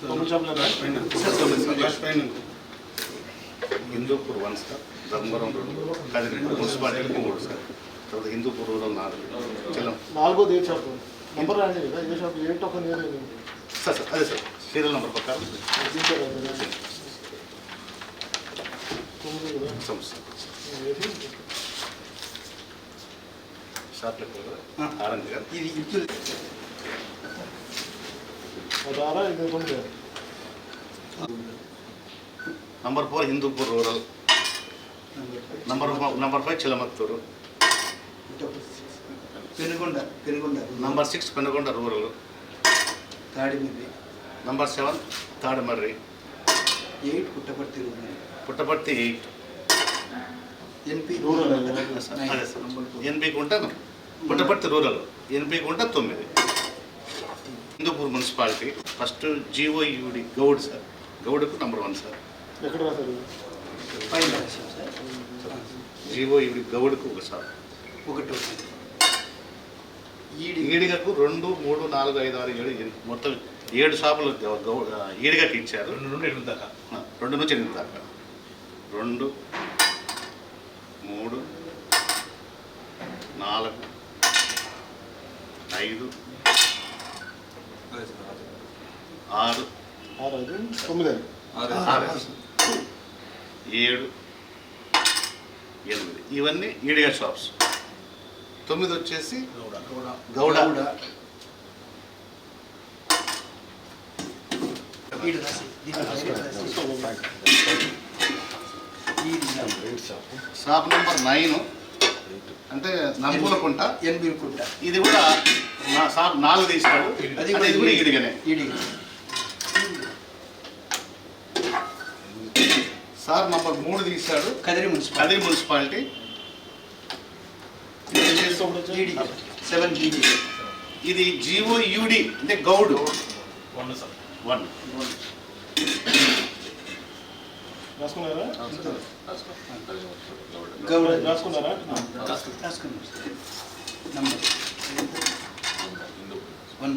షాప్లో Hindupur one sir Dharmavaram రెండు కదిరెడ్డి మున్సిపాలిటీకి మూడు సార్ తర్వాత హిందూపూర్ రూరల్ నాలుగు చెల్లం నాలుగోది ఏ షాప్ నెంబర్ రాండి కదా ఏ షాప్ ఏ టోకన్ సార్ సార్ అదే సార్ సీరియల్ నెంబర్ ప్రకారం తొమ్మిది సంస్థ షాప్ ఆరెంజ్ గారు ఇది number four Hindupur rural number number five Chilamathur Penukonda Penukonda number six Penukonda rural తాడిమిది number seven Tadimarri. Eight Puttaparthi room Puttaparthi eight NP rural NP గుంట Puttaparthi rural NP గుంట తొమ్మిది. Hindupur municipality. First జీఓయూడి Goud sir. గౌడ్కు number one sir. ఎక్కడ జీఓయూడి గౌడ్కు ఒక sir. ఒకటి ఈడి. ఈడిగకు రెండు మూడు నాలుగు ఐదు ఆరు ఏడు ఎనిమిది. మొత్తం ఏడు షాపులు ఈడిగకి ఇచ్చారు రెండు నుండి ఎనిమిది దాకా? రెండు నుంచి ఎనిమిది దాకా. రెండు మూడు నాలుగు ఐదు. ఆరు. తొమ్మిది ఏడు. ఎనిమిది. ఇవన్నీ ఈడిగా షాప్స్. తొమ్మిది వచ్చేసి Gouda. Gouda. Shop number nine. అంటే ఎనభై కుంట ఇది కూడా నా షాప్ నాలుగు తీసాడు అది అది కూడా ఈడిగానే ఈడి సార్ నంబర్ మూడు తీశాడు. Kadiri municipal Kadiri municipality. Seven ఈడి ఇది జీవో యూడి అంటే గౌడ్. వన్ సార్ వన్ రాసుకున్నారా? గౌడ. రాసుకున్నారా? రాసుకున్నాం సార్ నంబర్ వన్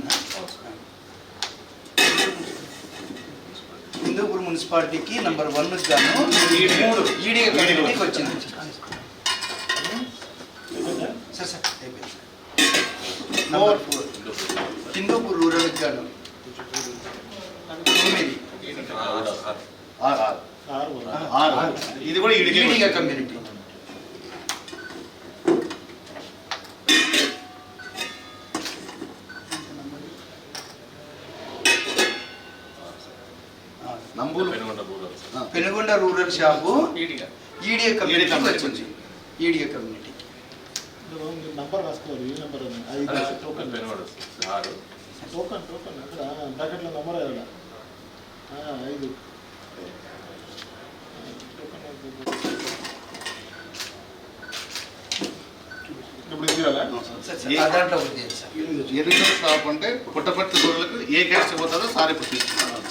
హిందూపూర్ మున్సిపాలిటీకి నంబర్ వన్ గాను. మూడు. ఈడీ ఈడీ. కమిటీకి వచ్చింది? సార్ సార్ అయిపోయింది నంబర్ ఫోర్. హిందూపూర్ రూరల్ గాను తొమ్మిది. ఆరు ఆరు. ఆరు. ఇది కూడా Ediga community. Penukonda rural. Shop Ediga. EDA community. వచ్చింది. ఈడిఏ కమ్యూనిటీ. నంబర్ రాసుకోవాలి ఈ నంబర్ టోకన్ టోకన్ టోకన్ అక్కడ బ్రాకెట్లో నంబర్ ఐదు టోకన్ ఇప్పుడు ఇది చేయాలా సార్ సార్ ఆ దాంట్లో షాప్ అంటే పుట్టపర్తి రూరల్కి ఏ క్యాస్ట్ పోతుందో సార్ ఇప్పుడు తీసుకున్నాను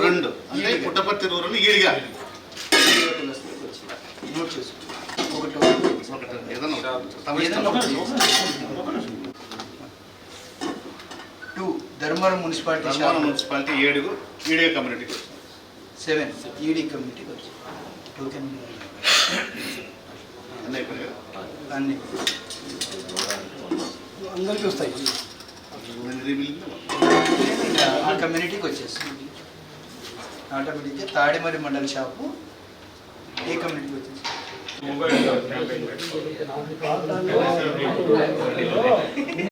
రెండు. అంటే పుట్టపర్తి రూరల్ ఈడిగా నోట్ చేసుకో ఒకటి ఒకటి ఏదన్నా ఒకటి. తమ ఏదన్నా ఇష్టం. ఒకటి. టూ ధర్మవరం మున్సిపాలిటీ ధర్మాన షాప్. మున్సిపాలిటీ ఏడుగు. ఈడిగా కమ్యూనిటీకి వచ్చింది సెవెన్ ఈడీ కమ్యూనిటీకి అన్నీ అయిపోయినాయి అన్ని. అందరికీ వస్తాయి. ఆ కమ్యూనిటీకి వచ్చేస్తుంది ఆటోమేటిక్గా తాడిమరి మండల షాపు ఏ కమ్యూనిటీకి వచ్చేసి మొబైల్